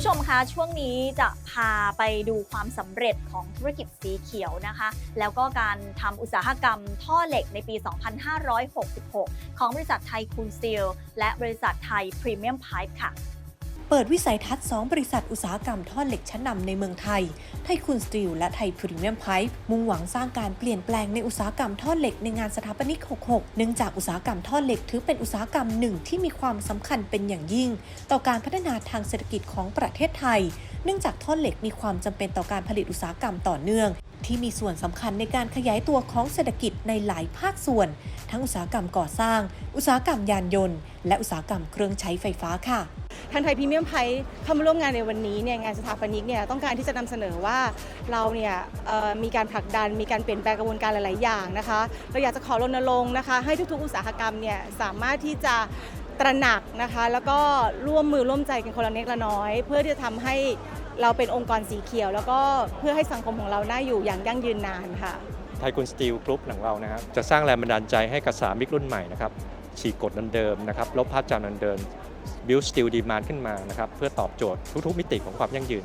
ผู้ชมคะช่วงนี้จะพาไปดูความสำเร็จของธุรกิจสีเขียวนะคะ แล้วก็การทำอุตสาหกรรมท่อเหล็กในปี 2566 ของบริษัทไทยคูนซีลและบริษัทไทยพรีเมียมไพป์ค่ะ เปิดวิสัยทัศน์ 2 บริษัทอุตสาหกรรมท่อเหล็กชั้นนำในเมืองไทย ไทยคุณสตีลและไทยพรีเมียมไพป์มุ่งหวังสร้างการเปลี่ยนแปลงในอุตสาหกรรมท่อเหล็กในงานสถาปนิก 66 เนื่องจากอุตสาหกรรมท่อเหล็กถือเป็นอุตสาหกรรมหนึ่งที่มีความสำคัญเป็นอย่างยิ่ง ต่อการพัฒนาทางเศรษฐกิจของประเทศไทย เนื่องจากท่อเหล็กมีความจำเป็นต่อการผลิตอุตสาหกรรมต่อเนื่องที่มีส่วนสำคัญในการขยายตัวของเศรษฐกิจในหลายภาคส่วน ทั้งอุตสาหกรรมก่อสร้าง อุตสาหกรรมยานยนต์ และอุตสาหกรรมเครื่องใช้ไฟฟ้าค่ะ ทางไทยพรีเมียมไพร์เข้ามาร่วมงานในวันนี้เนี่ยงานสถาปนิกเนี่ยต้องการที่จะนำเสนอว่าเราเนี่ยมีการผลักดัน มีการเปลี่ยนแปลงกระบวนการหลาย ๆ อย่างนะคะเราอยากจะขอรณรงค์นะคะ ให้ทุก ๆ อุตสาหกรรมเนี่ยสามารถที่จะตระหนักนะคะ แล้วก็ร่วมมือร่วมใจกันคนละเล็กละน้อย เพื่อที่จะทำให้เราเป็นองค์กรสีเขียว แล้วก็เพื่อให้สังคมของเราน่าอยู่อย่างยั่งยืนนานค่ะไทยคุณสตีลกรุ๊ปของเรานะครับจะสร้างแรงบันดาลใจให้กับสามิกรุ่นใหม่นะครับฉีกกฎเดิมๆนะครับลบภาพจำเดิม build steel demand ขึ้นมานะครับเพื่อตอบโจทย์ทุกๆมิติของความยั่งยืน